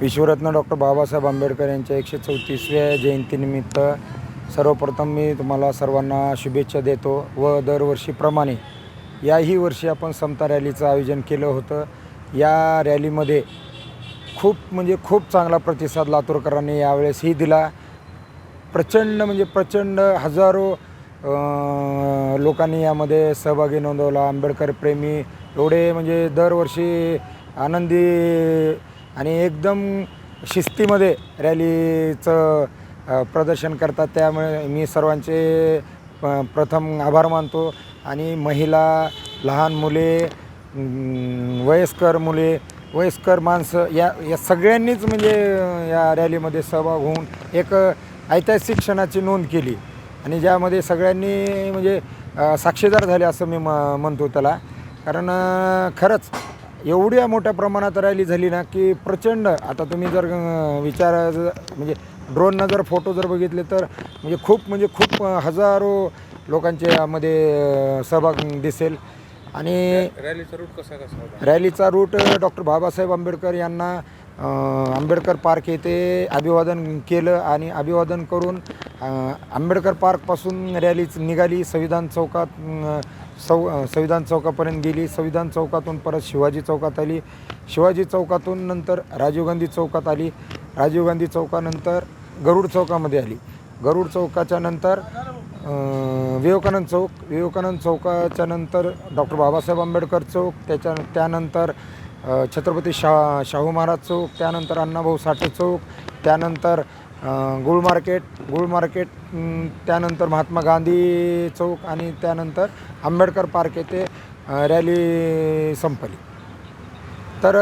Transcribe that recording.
विश्वरत्न doctor Babasaheb Ambedkar यांच्या एकशे चौतीसव्या जयंतीनिमित्त सर्वप्रथम मी तुम्हाला सर्वांना शुभेच्छा देतो व दरवर्षीप्रमाणे याही वर्षी आपण समता रॅलीचं आयोजन केलं होतं. या रॅलीमध्ये खूप म्हणजे खूप चांगला प्रतिसाद लातूरकरांनी यावेळेसही दिला. प्रचंड म्हणजे प्रचंड हजारो लोकांनी यामध्ये सहभागी नोंदवला. आंबेडकर प्रेमी एवढे म्हणजे दरवर्षी आनंदी आणि एकदम शिस्तीमध्ये रॅलीचं प्रदर्शन करतात. त्यामुळे मी सर्वांचे प- प्रथम आभार मानतो. आणि महिला लहान मुले वयस्कर मुले वयस्कर माणसं या या सगळ्यांनीच म्हणजे या रॅलीमध्ये सहभाग होऊन एक ऐतिहासिक क्षणाची नोंद केली. आणि ज्यामध्ये सगळ्यांनी म्हणजे साक्षीदार झाले असं मी म म्हणतो त्याला. कारण खरंच एवढ्या मोठ्या प्रमाणात रॅली झाली ना की प्रचंड. आता तुम्ही जर विचार म्हणजे ड्रोननं जर फोटो जर बघितले तर म्हणजे खूप म्हणजे खूप हजारो लोकांचे यामध्ये सहभाग दिसेल. आणि रॅलीचा रूट कसा कसा रॅलीचा रूट डॉक्टर बाबासाहेब आंबेडकर यांना आंबेडकर पार्क येथे अभिवादन केलं आणि अभिवादन करून आंबेडकर पार्कपासून रॅलीच निघाली. संविधान चौकात सौ संविधान चौकापर्यंत गेली. संविधान चौकातून परत शिवाजी चौकात आली. शिवाजी चौकातून नंतर राजीव गांधी चौकात आली. राजीव गांधी चौकानंतर गरुड चौकामध्ये आली. गरुड चौकाच्या नंतर विवेकानंद चौक विवेकानंद चौकाच्या नंतर डॉक्टर बाबासाहेब आंबेडकर चौक त्याच्या त्यानंतर छत्रपती शा शाहू महाराज चौक त्यानंतर अण्णाभाऊ साठे चौक त्यानंतर गुळ मार्केट गुळ मार्केट त्यानंतर महात्मा गांधी चौक आणि त्यानंतर आंबेडकर पार्क येथे रॅली संपली. तर